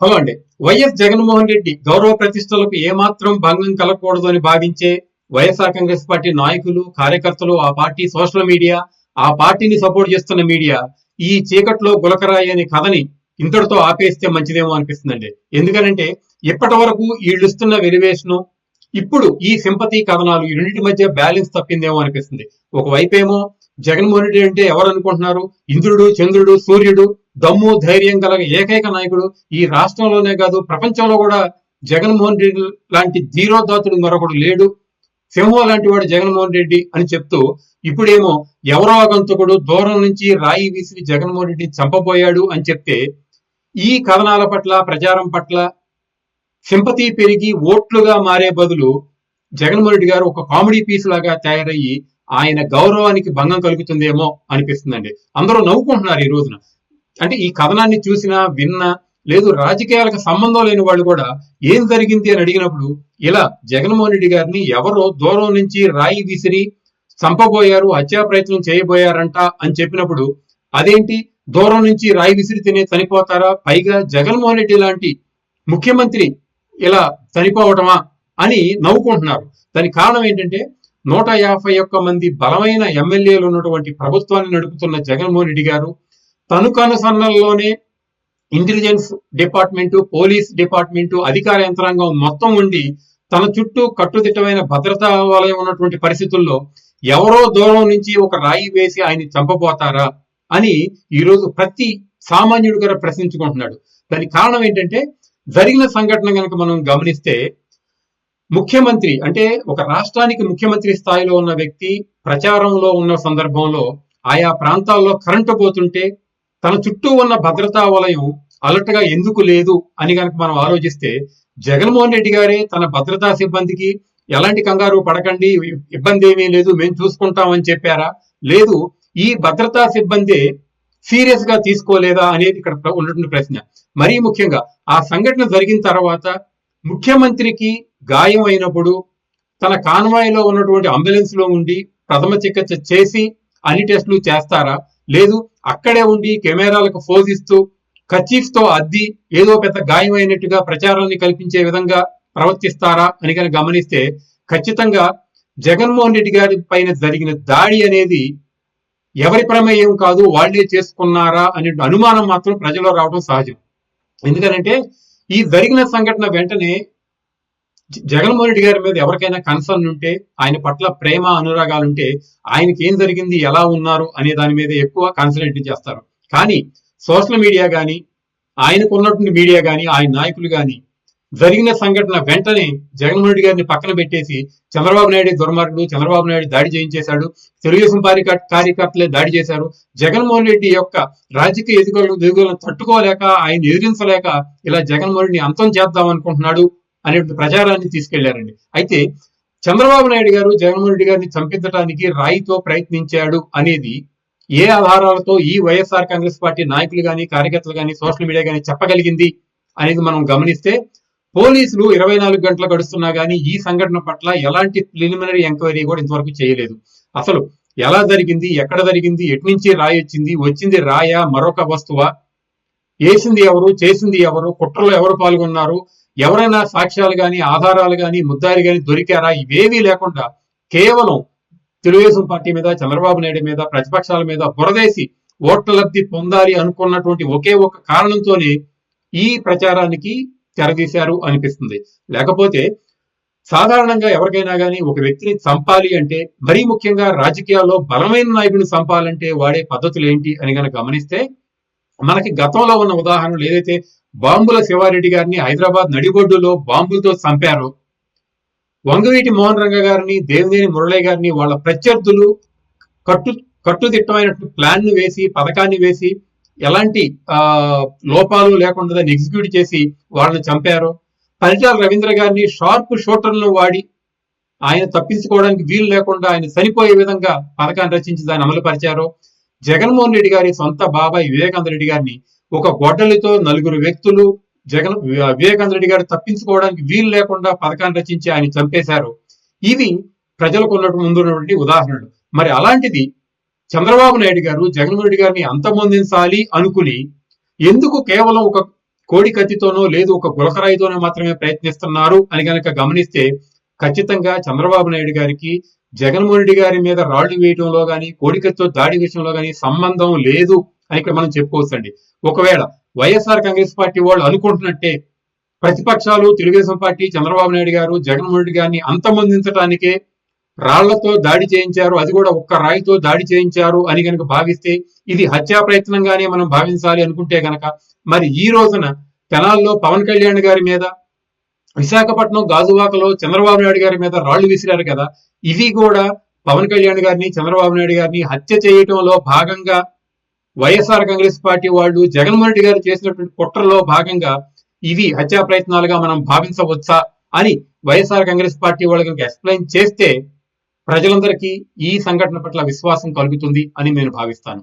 Hello అండి. YS Jaganmohan Reddy గౌరవ ప్రతిష్టలకు ఏమాత్రం భంగం కలగకూడదు అని భావించే వైఎస్ఆర్ కాంగ్రెస్ పార్టీ నాయకులు కార్యకర్తలు ఆ పార్టీ సోషల్ మీడియా ఆ పార్టీని సపోర్ట్ చేస్తున్న మీడియా ఈ చీకట్లో గులకరాయి అనే కథని ఇంతటితో ఆపేస్తే మంచిదేమో అనిపిస్తుందండి. ఎందుకనంటే ఇప్పటి వరకు వీళ్ళిస్తున్న వెలివేషను ఇప్పుడు ఈ సింపతి కథనాలు ఈ రెండింటి మధ్య బ్యాలెన్స్ తప్పిందేమో అనిపిస్తుంది. ఒకవైపేమో జగన్మోహన్ రెడ్డి అంటే ఎవరు అనుకుంటున్నారు? ఇంద్రుడు చంద్రుడు సూర్యుడు దమ్ము ధైర్యం కలగ ఏకైక నాయకుడు ఈ రాష్ట్రంలోనే కాదు ప్రపంచంలో కూడా జగన్మోహన్ రెడ్డి లాంటి ధీరోదాతుడు మరొకడు లేడు. సింహం లాంటి వాడు జగన్మోహన్ రెడ్డి అని చెప్తూ ఇప్పుడేమో ఎవరో ఆగంతకుడు దూరం నుంచి రాయి విసిరి జగన్మోహన్ రెడ్డి చంపబోయాడు అని చెప్తే ఈ కథనాల పట్ల ప్రచారం పట్ల సింపతి పెరిగి ఓట్లుగా మారే బదులు జగన్మోహన్ రెడ్డి గారు ఒక కామెడీ పీస్ లాగా తయారయ్యి ఆయన గౌరవానికి భంగం కలుగుతుందేమో అనిపిస్తుందండి. అందరూ నవ్వుకుంటున్నారు ఈ రోజున. అంటే ఈ కథనాన్ని చూసినా విన్నా లేదు రాజకీయాలకు సంబంధం లేని వాళ్ళు కూడా ఏం జరిగింది అని అడిగినప్పుడు ఇలా జగన్మోహన్ రెడ్డి గారిని ఎవరో దూరం నుంచి రాయి విసిరి చంపబోయారు హత్యా ప్రయత్నం చేయబోయారంట అని చెప్పినప్పుడు అదేంటి? దూరం నుంచి రాయి విసిరి తినే చనిపోతారా? పైగా జగన్మోహన్ రెడ్డి లాంటి ముఖ్యమంత్రి ఇలా చనిపోవటమా అని నవ్వుకుంటున్నారు. దానికి కారణం ఏంటంటే నూట యాభై ఒక్క మంది బలమైన ఎమ్మెల్యేలు ఉన్నటువంటి ప్రభుత్వాన్ని నడుపుతున్న జగన్మోహన్ రెడ్డి గారు తను కనుసన్నల్లోనే ఇంటెలిజెన్స్ డిపార్ట్మెంట్ పోలీస్ డిపార్ట్మెంట్ అధికార యంత్రాంగం మొత్తం ఉండి తన చుట్టూ కట్టుదిట్టమైన భద్రతా వలయం ఉన్నటువంటి పరిస్థితుల్లో ఎవరో దూరం నుంచి ఒక రాయి వేసి ఆయన చంపబోతారా అని ఈరోజు ప్రతి సామాన్యుడు గారు ప్రశ్నించుకుంటున్నాడు. దానికి కారణం ఏంటంటే జరిగిన సంఘటన కనుక మనం గమనిస్తే ముఖ్యమంత్రి అంటే ఒక రాష్ట్రానికి ముఖ్యమంత్రి స్థాయిలో ఉన్న వ్యక్తి ప్రచారంలో ఉన్న సందర్భంలో ఆయా ప్రాంతాల్లో కరెంటు పోతుంటే తన చుట్టూ ఉన్న భద్రతా వలయం అలర్ట్గా ఎందుకు లేదు అని కనుక మనం ఆలోచిస్తే జగన్మోహన్ రెడ్డి గారే తన భద్రతా సిబ్బందికి ఎలాంటి కంగారు పడకండి ఇబ్బంది ఏమీ లేదు మేము చూసుకుంటామని చెప్పారా? లేదు ఈ భద్రతా సిబ్బంది సీరియస్గా తీసుకోలేదా అనేది ఇక్కడ ఉన్నటువంటి ప్రశ్న. మరీ ముఖ్యంగా ఆ సంఘటన జరిగిన తర్వాత ముఖ్యమంత్రికి గాయం అయినప్పుడు తన కాన్వాయ్లో ఉన్నటువంటి అంబులెన్స్లో ఉండి ప్రథమ చికిత్స చేసి అన్ని టెస్టులు చేస్తారా? లేదు అక్కడే ఉండి కెమెరాలకు ఫోజ్ ఇస్తూ కచీఫ్తో అద్ది ఏదో పెద్ద గాయమైనట్టుగా ప్రచారాన్ని కల్పించే విధంగా ప్రవర్తిస్తారా అని కనుక గమనిస్తే ఖచ్చితంగా జగన్మోహన్ రెడ్డి గారి పైన జరిగిన దాడి అనేది ఎవరి ప్రమేయం కాదు వాళ్ళే చేసుకున్నారా అనే అనుమానం మాత్రం ప్రజల్లో రావడం సహజం. ఎందుకంటే ఈ జరిగిన సంఘటన వెంటనే జగన్మోహన్ రెడ్డి గారి మీద ఎవరికైనా కన్సర్న్ ఉంటే ఆయన పట్ల ప్రేమ అనురాగాలు ఉంటే ఆయనకి ఏం జరిగింది ఎలా ఉన్నారు అనే దాని మీద ఎక్కువ కాన్సన్ట్రేట్ చేస్తారు. కానీ సోషల్ మీడియా కానీ ఆయనకు ఉన్నటువంటి మీడియా కానీ ఆయన నాయకులు కానీ జరిగిన సంఘటన వెంటనే జగన్మోహన్ రెడ్డి గారిని పక్కన పెట్టేసి చంద్రబాబు నాయుడు దుర్మార్గుడు చంద్రబాబు నాయుడు దాడి చేయించేశాడు తెలుగుదేశం పార్టీ కార్యకర్తలే దాడి చేశారు. జగన్మోహన్ రెడ్డి యొక్క రాజకీయ ఎదుగుదల తట్టుకోలేక ఆయన ఎదిరించలేక ఇలా జగన్మోహన్ రెడ్డిని అంతం చేద్దాం అనుకుంటున్నాడు అనే ప్రచారాన్ని తీసుకెళ్ళారండి. అయితే చంద్రబాబు నాయుడు గారు జగన్మోహన్ రెడ్డి గారిని చంపించడానికి రాయితో ప్రయత్నించాడు అనేది ఏ ఆధారాలతో ఈ వైఎస్ఆర్ కాంగ్రెస్ పార్టీ నాయకులు కానీ కార్యకర్తలు కానీ సోషల్ మీడియా కానీ చెప్పగలిగింది అనేది మనం గమనిస్తే పోలీసులు ఇరవై నాలుగు గంటలు గడుస్తున్నా కానీ ఈ సంఘటన పట్ల ఎలాంటి ప్రిలిమినరీ ఎంక్వైరీ కూడా ఇంతవరకు చేయలేదు. అసలు ఎలా జరిగింది? ఎక్కడ జరిగింది? ఎటు నుంచి రాయి వచ్చింది వచ్చింది రాయా? మరొక వస్తువా? వేసింది ఎవరు? చేసింది ఎవరు? కుట్రలో ఎవరు పాల్గొన్నారు? ఎవరైనా సాక్ష్యాలు కానీ ఆధారాలు కానీ ముద్దారి కానీ దొరికారా? ఇవేవీ లేకుండా కేవలం తెలుగుదేశం పార్టీ మీద చంద్రబాబు నాయుడు మీద ప్రతిపక్షాల మీద బురదేసి ఓట్ల లబ్ధి పొందాలి అనుకున్నటువంటి ఒకే ఒక కారణంతోనే ఈ ప్రచారానికి తెరదీశారు అనిపిస్తుంది. లేకపోతే సాధారణంగా ఎవరికైనా కానీ ఒక వ్యక్తిని చంపాలి అంటే మరీ ముఖ్యంగా రాజకీయాల్లో బలమైన నాయకుడిని చంపాలంటే వాడే పద్ధతులు ఏంటి అని కనుక గమనిస్తే మనకి గతంలో ఉన్న ఉదాహరణలు ఏదైతే బాంబుల శివారెడ్డి గారిని హైదరాబాద్ నడిబొడ్డులో బాంబులతో చంపారు వంగవీటి మోహన్ రంగ గారిని దేవినేని మురళి గారిని వాళ్ళ ప్రత్యర్థులు కట్టు కట్టుదిట్టమైన ప్లాన్ను వేసి పథకాన్ని వేసి ఎలాంటి ఆ లోపాలు లేకుండా దాన్ని ఎగ్జిక్యూట్ చేసి వాళ్ళని చంపారు. పరిటాల రవీంద్ర గారిని షార్ప్ షూటర్లను వాడి ఆయన తప్పించుకోవడానికి వీలు లేకుండా ఆయన చనిపోయే విధంగా పథకాన్ని రచించి దాన్ని అమలు పరిచారు. జగన్మోహన్ రెడ్డి గారి సొంత బాబాయ్ వివేకానంద రెడ్డి గారిని ఒక గొడ్డలితో నలుగురు వ్యక్తులు జగన్ వివేకానంద రెడ్డి గారు తప్పించుకోవడానికి వీలు లేకుండా పథకాన్ని రచించి ఆయన చంపేశారు. ఇవి ప్రజలకు ఉన్నటువంటి ముందున్నటువంటి ఉదాహరణలు. మరి అలాంటిది చంద్రబాబు నాయుడు గారు జగన్మోహన్ రెడ్డి గారిని అంతమొందించాలి అనుకుని ఎందుకు కేవలం ఒక కోడి కత్తితోనో లేదు ఒక గులకరాయితోనో మాత్రమే ప్రయత్నిస్తున్నారు అని గనక గమనిస్తే ఖచ్చితంగా చంద్రబాబు నాయుడు గారికి జగన్మోహన్ రెడ్డి గారి మీద రాళ్ళు వేయడంలో గాని కోడికత్తితో దాడి విషయంలో కానీ సంబంధం లేదు అని ఇక్కడ మనం చెప్పుకోవచ్చండి. ఒకవేళ వైఎస్ఆర్ కాంగ్రెస్ పార్టీ వాళ్ళు అనుకుంటున్నట్టే ప్రతిపక్షాలు తెలుగుదేశం పార్టీ చంద్రబాబు నాయుడు గారు జగన్మోహన్ రెడ్డి గారిని అంతమొందించడానికే రాళ్ళతో దాడి చేయించారు అది కూడా ఒక్క రాయితో దాడి చేయించారు అని గనక భావిస్తే ఇది హత్యా ప్రయత్నంగానే మనం భావించాలి అనుకుంటే గనక మరి ఈ రోజున తెనాల్లో పవన్ కళ్యాణ్ గారి మీద విశాఖపట్నం గాజువాకలో చంద్రబాబు నాయుడు గారి మీద రాళ్ళు విసిరారు కదా ఇవి కూడా పవన్ కళ్యాణ్ గారిని చంద్రబాబు నాయుడు గారిని హత్య చేయటంలో భాగంగా వైఎస్ఆర్ కాంగ్రెస్ పార్టీ వాళ్ళు జగన్మోహన్ రెడ్డి గారు చేసినటువంటి కుట్రలో భాగంగా ఇవి హత్యా ప్రయత్నాలుగా మనం భావించవచ్చా అని వైఎస్ఆర్ కాంగ్రెస్ పార్టీ వాళ్ళు కనుక ఎక్స్ప్లెయిన్ చేస్తే ప్రజలందరికీ ఈ సంఘటన పట్ల విశ్వాసం కలుగుతుంది అని నేను భావిస్తాను.